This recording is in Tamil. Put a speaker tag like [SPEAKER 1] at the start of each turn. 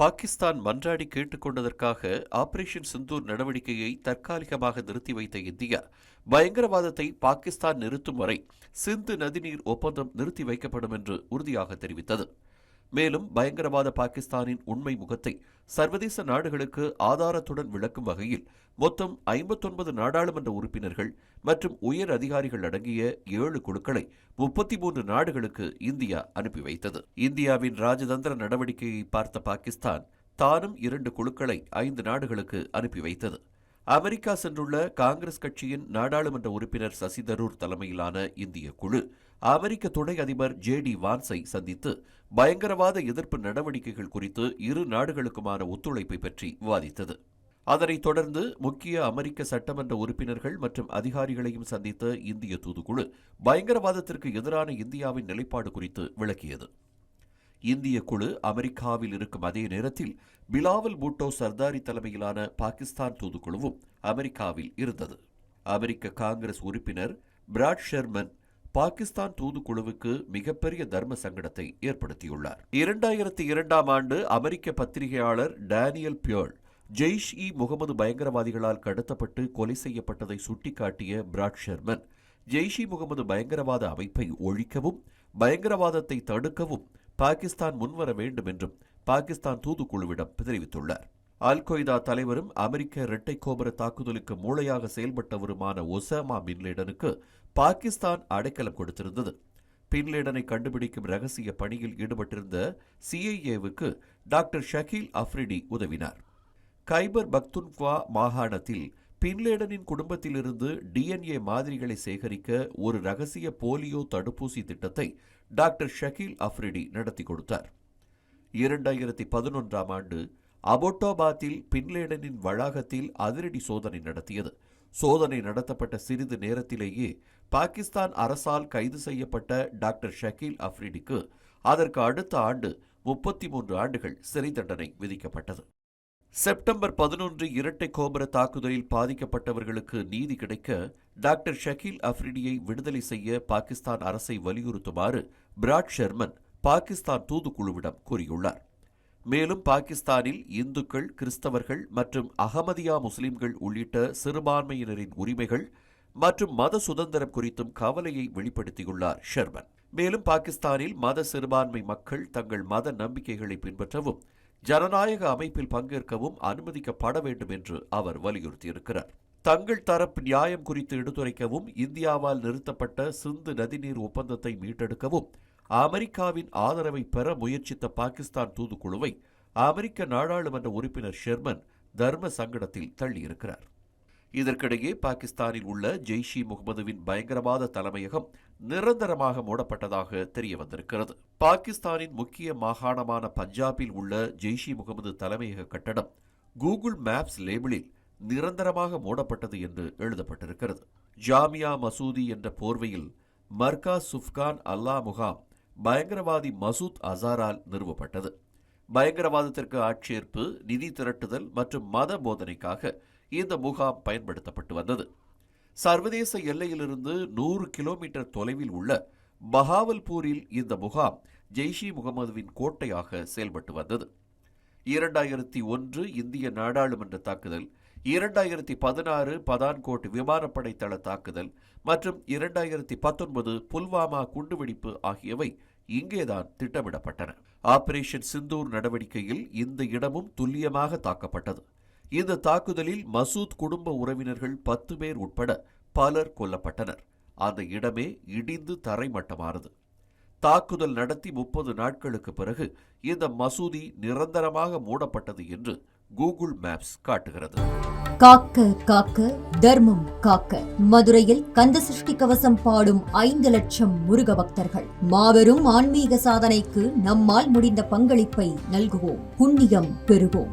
[SPEAKER 1] பாகிஸ்தான் மன்றாடி கேட்டுக்கொண்டதற்காக ஆபரேஷன் சிந்தூர் நடவடிக்கையை தற்காலிகமாக நிறுத்தி வைத்த இந்தியா பயங்கரவாதத்தை பாகிஸ்தான் நிறுத்தும் வரை சிந்து நதிநீர் ஒப்பந்தம் நிறுத்தி வைக்கப்படும் என்று உறுதியாக தெரிவித்தது. மேலும் பயங்கரவாத பாகிஸ்தானின் உண்மை முகத்தை சர்வதேச நாடுகளுக்கு ஆதாரத்துடன் விளக்கும் வகையில் மொத்தம் ஐம்பத்தொன்பது நாடாளுமன்ற உறுப்பினர்கள் மற்றும் உயர் அதிகாரிகள் அடங்கிய ஏழு குழுக்களை முப்பத்தி மூன்று நாடுகளுக்கு இந்தியா அனுப்பி வைத்தது. இந்தியாவின் ராஜதந்திர நடவடிக்கையை பார்த்த பாகிஸ்தான் தானும் இரண்டு குழுக்களை ஐந்து நாடுகளுக்கு அனுப்பி வைத்தது. அமெரிக்கா சென்றுள்ள காங்கிரஸ் கட்சியின் நாடாளுமன்ற உறுப்பினர் சசி தரூர் தலைமையிலான இந்திய குழு அமெரிக்க துணை அதிபர் ஜே டி வான்ஸை சந்தித்து பயங்கரவாத எதிர்ப்பு நடவடிக்கைகள் குறித்து இரு நாடுகளுக்குமான ஒத்துழைப்பை பற்றி விவாதித்தது. அதனைத் தொடர்ந்து முக்கிய அமெரிக்க சட்டமன்ற உறுப்பினர்கள் மற்றும் அதிகாரிகளையும் சந்தித்த இந்திய தூதுக்குழு பயங்கரவாதத்திற்கு எதிரான இந்தியாவின் நிலைப்பாடு குறித்து விளக்கியது. இந்திய குழு அமெரிக்காவில் இருக்கும் அதே நேரத்தில் பிலாவல் பூட்டோ சர்தாரி தலைமையிலான பாகிஸ்தான் தூதுக்குழுவும் அமெரிக்காவில் இருந்தது. அமெரிக்க காங்கிரஸ் உறுப்பினர் பிராட் ஷெர்மன் பாகிஸ்தான் தூதுக்குழுவுக்கு மிகப்பெரிய தர்ம சங்கடத்தை ஏற்படுத்தியுள்ளார். இரண்டாயிரத்தி இரண்டாம் ஆண்டு அமெரிக்க பத்திரிகையாளர் டேனியல் பியோல் ஜெய்ஷ் இ முகமது பயங்கரவாதிகளால் கடத்தப்பட்டு கொலை செய்யப்பட்டதை சுட்டிக்காட்டிய பிராட் ஷெர்மன் ஜெய்ஷ் இ முகமது பயங்கரவாத அமைப்பை ஒழிக்கவும் பயங்கரவாதத்தை தடுக்கவும் பாகிஸ்தான் முன்வர வேண்டும் என்றும் பாகிஸ்தான் தூதுக்குழுவிடம் தெரிவித்துள்ளார். அல் கொய்தா தலைவரும் அமெரிக்க இரட்டை கோபுர தாக்குதலுக்கு மூளையாக செயல்பட்டவருமான ஒசாமா பின்லேடனுக்கு பாகிஸ்தான் அடைக்கலம் கொடுத்திருந்தது. பின்லேடனை கண்டுபிடிக்கும் ரகசிய பணியில் ஈடுபட்டிருந்த சிஐஏவுக்கு டாக்டர் ஷகீல் அஃப்ரிடி உதவினார். கைபர் பக்துன்க்வா மாகாணத்தில் பின்லேடனின் குடும்பத்திலிருந்து டிஎன்ஏ மாதிரிகளை சேகரிக்க ஒரு ரகசிய போலியோ தடுப்பூசி திட்டத்தை டாக்டர் ஷகீல் அஃப்ரிடி நடத்தி கொடுத்தார். இரண்டாயிரத்தி பதினொன்றாம் ஆண்டு அபோட்டோபாத்தில் பின்லேடனின் வளாகத்தில் அதிரடி சோதனை நடத்தியது. சோதனை நடத்தப்பட்ட சிறிது நேரத்திலேயே பாகிஸ்தான் அரசால் கைது செய்யப்பட்ட டாக்டர் ஷக்கீல் அஃப்ரிடிக்கு அதற்கு அடுத்த ஆண்டு முப்பத்தி மூன்று ஆண்டுகள் சிறை தண்டனை விதிக்கப்பட்டது. செப்டம்பர் பதினொன்று இரட்டை கோபுர தாக்குதலில் பாதிக்கப்பட்டவர்களுக்கு நீதி கிடைக்க டாக்டர் ஷக்கீல் அஃப்ரிடியை விடுதலை செய்ய பாகிஸ்தான் அரசை வலியுறுத்துமாறு பிராட் ஷெர்மன் பாகிஸ்தான் தூதுக்குழுவிடம் கூறியுள்ளார். மேலும் பாகிஸ்தானில் இந்துக்கள் கிறிஸ்தவர்கள் மற்றும் அகமதியா முஸ்லிம்கள் உள்ளிட்ட சிறுபான்மையினரின் உரிமைகள் மற்றும் மத சுதந்திரம் குறித்தும் கவலையை வெளிப்படுத்தியுள்ளார் ஷெர்மன். மேலும் பாகிஸ்தானில் மத சிறுபான்மை மக்கள் தங்கள் மத நம்பிக்கைகளை பின்பற்றவும் ஜனநாயக அமைப்பில் பங்கேற்கவும் அனுமதிக்கப்பட வேண்டும் என்று அவர் வலியுறுத்தியிருக்கிறார். தங்கள் தரப்பு நியாயம் குறித்து எடுத்துரைக்கவும் இந்தியாவால் நிறுத்தப்பட்ட சிந்து நதிநீர் ஒப்பந்தத்தை மீட்டெடுக்கவும் அமெரிக்காவின் ஆதரவை பெற முயற்சித்த பாகிஸ்தான் தூதுக்குழுவை அமெரிக்க நாடாளுமன்ற உறுப்பினர் ஷெர்மன் தர்ம சங்கடத்தில் தள்ளியிருக்கிறார். இதற்கிடையே பாகிஸ்தானில் உள்ள ஜெய்ஷ் இ முகமதுவின் பயங்கரவாத தலைமையகம் நிரந்தரமாக மூடப்பட்டதாக தெரிய வந்திருக்கிறது பாகிஸ்தானின் முக்கிய மாகாணமான பஞ்சாபில் உள்ள ஜெய்ஷ் இ முகமது தலைமையக கட்டடம் கூகுள் மேப்ஸ் லேபிளில் நிரந்தரமாக மூடப்பட்டது என்று எழுதப்பட்டிருக்கிறது. ஜாமியா மசூதி என்ற போர்வையில் மர்கா சுஃப்கான் அல்லா முகாம் பயங்கரவாதி மசூத் அசாரால் நிறுவப்பட்டது. பயங்கரவாதத்திற்கு ஆட்சேர்ப்பு நிதி திரட்டுதல் மற்றும் மத போதனைக்காக இந்த முகாம் பயன்படுத்தப்பட்டு வந்தது. சர்வதேச எல்லையிலிருந்து நூறு கிலோமீட்டர் தொலைவில் உள்ள பஹாவல்பூரில் இந்த முகாம் ஜெய்ஷி முகமதுவின் கோட்டையாக செயல்பட்டு வந்தது. இரண்டாயிரத்தி ஒன்று இந்திய நாடாளுமன்ற தாக்குதல் இரண்டாயிரத்தி பதினாறு பதான்கோட் விமானப்படை தள தாக்குதல் மற்றும் இரண்டாயிரத்தி பத்தொன்பது புல்வாமா குண்டுவெடிப்பு ஆகியவை இங்கேதான் திட்டமிடப்பட்டன. ஆபரேஷன் சிந்தூர் நடவடிக்கையில் இந்த இடமும் துல்லியமாக தாக்கப்பட்டது. இந்த தாக்குதலில் மசூத் குடும்ப உறவினர்கள் பத்து பேர் உட்பட பலர் கொல்லப்பட்டனர். அந்த இடமே இடிந்து தரைமட்டமானது. தாக்குதல் நடத்தி முப்பது நாட்களுக்கு பிறகு இந்த மசூதி நிரந்தரமாக மூடப்பட்டது என்று கூகுள் மேப்ஸ் காட்டுகிறது.
[SPEAKER 2] காக்க காக்க தர்மம் காக்க. மதுரையில் கந்த சிருஷ்டி கவசம் பாடும் ஐந்து லட்சம் முருக பக்தர்கள். மாபெரும் ஆன்மீக சாதனைக்கு நம்மால் முடிந்த பங்களிப்பை நல்குவோம். புண்ணியம் பெறுவோம்.